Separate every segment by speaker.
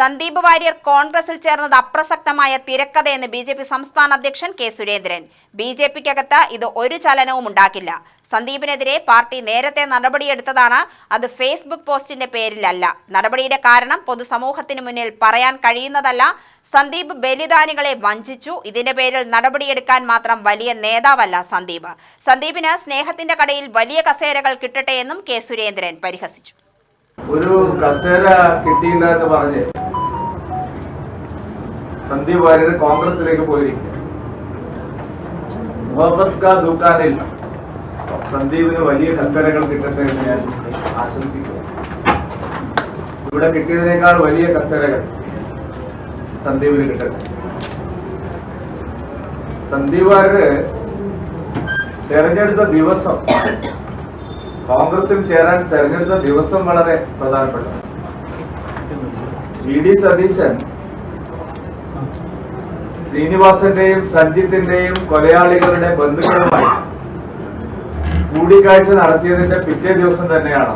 Speaker 1: സന്ദീപ് വാര്യർ കോൺഗ്രസിൽ ചേർന്നത് അപ്രസക്തമായ തിരക്കഥയെന്ന് ബി ജെ പി സംസ്ഥാന അധ്യക്ഷൻ കെ സുരേന്ദ്രൻ. ബി ജെ പിക്കകത്ത് ഇത് ഒരു ചലനവും ഉണ്ടാക്കില്ല. സന്ദീപിനെതിരെ പാർട്ടി നേരത്തെ നടപടിയെടുത്തതാണ് അത് ഫേസ്ബുക്ക് പോസ്റ്റിന്റെ പേരിലല്ല. നടപടിയുടെ കാരണം പൊതുസമൂഹത്തിന് മുന്നിൽ പറയാൻ കഴിയുന്നതല്ല. സന്ദീപ് ബലിദാനികളെ വഞ്ചിച്ചു. ഇതിന്റെ പേരിൽ നടപടിയെടുക്കാൻ മാത്രം വലിയ നേതാവല്ല സന്ദീപ്. സന്ദീപിന് സ്നേഹത്തിന്റെ കടയിൽ വലിയ കസേരകൾ കിട്ടട്ടെ എന്നും കെ സുരേന്ദ്രൻ പരിഹസിച്ചു.
Speaker 2: ഒരു കസേര കിട്ടിയില്ല എന്ന് പറഞ്ഞ് സന്ദീപ് വാര്യർ കോൺഗ്രസിലേക്ക് പോയിരിക്കുക മുഹമ്മദ് ദുക്കാനിൽ സന്ദീപിന് വലിയ കസേരകൾ കിട്ടട്ടെ എന്ന് ഞാൻ ആശംസിക്കുന്നു. ഇവിടെ കിട്ടിയതിനേക്കാൾ വലിയ കസേരകൾ സന്ദീപിന് കിട്ടട്ടെ. സന്ദീപ് വാര്യര് തെരഞ്ഞെടുത്ത ദിവസം കോൺഗ്രസിൽ ചേരാൻ തെരഞ്ഞെടുത്ത ദിവസം വളരെ പ്രധാനപ്പെട്ട വി ഡി സതീശൻ ശ്രീനിവാസന്റെയും സഞ്ജിത്തിന്റെയും കൊലയാളികളുടെ ബന്ധുക്കളുമായി കൂടിക്കാഴ്ച നടത്തിയതിന്റെ പിറ്റേ ദിവസം തന്നെയാണ്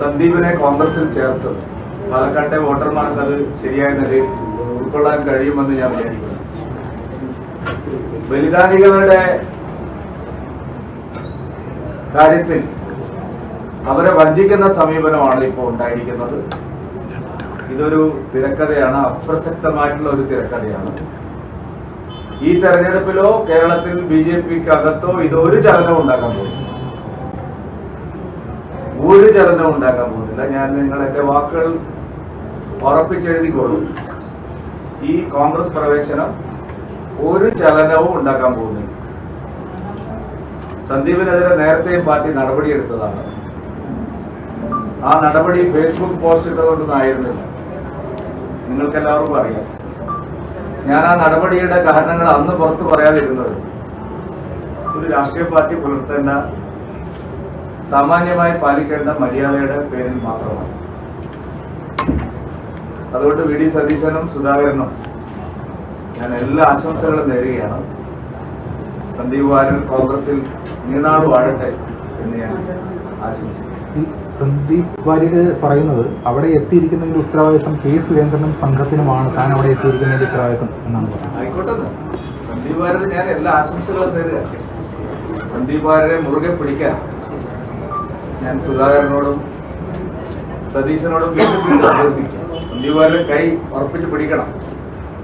Speaker 2: സന്ദീപിനെ കോൺഗ്രസിൽ ചേർത്തത്. പാലക്കാട്ടെ വോട്ടർമാർക്ക് അത് ശരിയായ നിലയിൽ ഉൾക്കൊള്ളാൻ കഴിയുമെന്ന് ഞാൻ വിചാരിക്കുന്നു. ബലിദാനികളുടെ കാര്യത്തിൽ അവരെ വഞ്ചിക്കുന്ന സമീപനമാണ് ഇപ്പോൾ ഉണ്ടായിരിക്കുന്നത്. ഇതൊരു തിരക്കഥയാണ് അപ്രസക്തമായിട്ടുള്ള ഒരു തിരക്കഥയാണ്. ഈ തെരഞ്ഞെടുപ്പിലോ കേരളത്തിൽ ബി ജെ പിക്ക് അകത്തോ ഇതൊരു ചലനം ഉണ്ടാക്കാൻ പോകുന്നില്ല. ഒരു ചലനം ഉണ്ടാക്കാൻ പോകുന്നില്ല. ഞാൻ നിങ്ങൾ എന്റെ വാക്കുകൾ ഉറപ്പിച്ചെഴുതിക്കോളൂ. ഈ കോൺഗ്രസ് പ്രവേശനം ഒരു ചലനവും ഉണ്ടാക്കാൻ പോകുന്നില്ല. സന്ദീപിനെതിരെ നേരത്തെയും പാർട്ടി നടപടിയെടുത്തതാണ്. ആ നടപടി ഫേസ്ബുക്ക് പോസ്റ്റ് ഇട്ടുകൊണ്ടൊന്നും ആയിരുന്നില്ല. നിങ്ങൾക്ക് എല്ലാവർക്കും അറിയാം. ഞാൻ ആ നടപടിയുടെ കാരണങ്ങൾ അന്ന് പുറത്തു പറയാതിരുന്നത്. ഒരു രാഷ്ട്രീയ പാർട്ടി പുലർത്തേണ്ട സാമാന്യമായി പാലിക്കേണ്ട മര്യാദയുടെ പേരിൽ മാത്രമാണ്. അതുകൊണ്ട് വി ഡി സതീശനും സുധാകരനും ഞാൻ എല്ലാ ആശംസകളും നേരുകയാണ്. സന്ദീപ് വാരൻ കോൺഗ്രസിൽ നീണാട് വാഴട്ടെ എന്ന് ഞാൻ ആശംസിക്കുന്നു.
Speaker 3: ഈ സന്ദീപ് വാര്യര് പറയുന്നത് അവിടെ എത്തിയിരിക്കുന്നതിന്റെ ഉത്തരവാദിത്വം കെ സുരേന്ദ്രനും സംഘത്തിനുമാണ്. താൻ അവിടെ എത്തിയിരിക്കുന്നതിന്റെ ഉത്തരവാദിത്വം എന്നാണ് പറയുന്നത്.
Speaker 2: സന്ദീപ് വാര്യർ ഞാൻ എല്ലാ ആശംസകളും നേരുക സന്ദീപ് വാര്യരെ മുറുകെ പിടിക്കാൻ ഞാൻ സുധാകരനോടും സതീശനോടും സന്ദീപ് വാര്യരെ കൈ ഉറപ്പിച്ച് പിടിക്കണം.